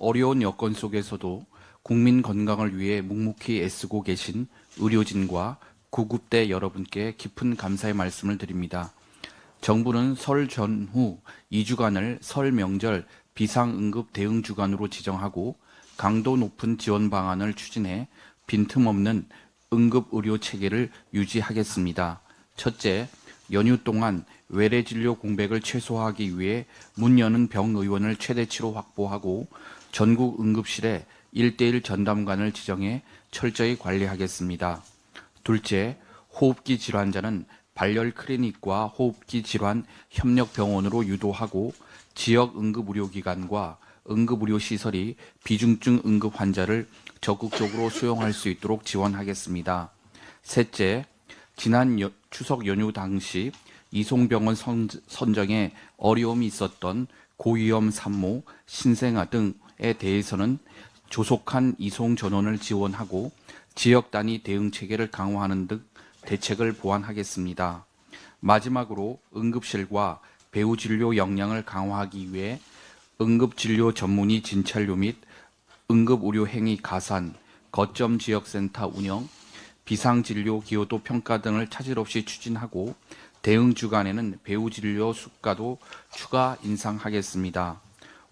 어려운 여건 속에서도 국민 건강을 위해 묵묵히 애쓰고 계신 의료진과 구급대 여러분께 깊은 감사의 말씀을 드립니다. 정부는 설 전후 2주간을 설 명절 비상응급 대응 주간으로 지정하고 강도 높은 지원 방안을 추진해 빈틈없는 응급 의료 체계를 유지하겠습니다. 첫째, 연휴 동안 외래 진료 공백을 최소화하기 위해 문 여는 병 의원을 최대치로 확보하고 전국 응급실에 1대1 전담관을 지정해 철저히 관리하겠습니다. 둘째, 호흡기 질환자는 발열 클리닉과 호흡기 질환 협력 병원으로 유도하고 지역 응급의료기관과 응급의료시설이 비중증 응급 환자를 적극적으로 수용할 수 있도록 지원하겠습니다. 셋째, 지난 여- 추석 연휴 당시 이송병원 선, 선정에 어려움이 있었던 고위험 산모, 신생아 등에 대해서는 조속한 이송 전원을 지원하고 지역 단위 대응 체계를 강화하는 등 대책을 보완하겠습니다. 마지막으로 응급실과 배후 진료 역량을 강화하기 위해 응급진료 전문의 진찰료 및 응급의료 행위 가산, 거점 지역센터 운영, 비상진료 기여도 평가 등을 차질 없이 추진하고 대응 주간에는 배후 진료 수가도 추가 인상하겠습니다.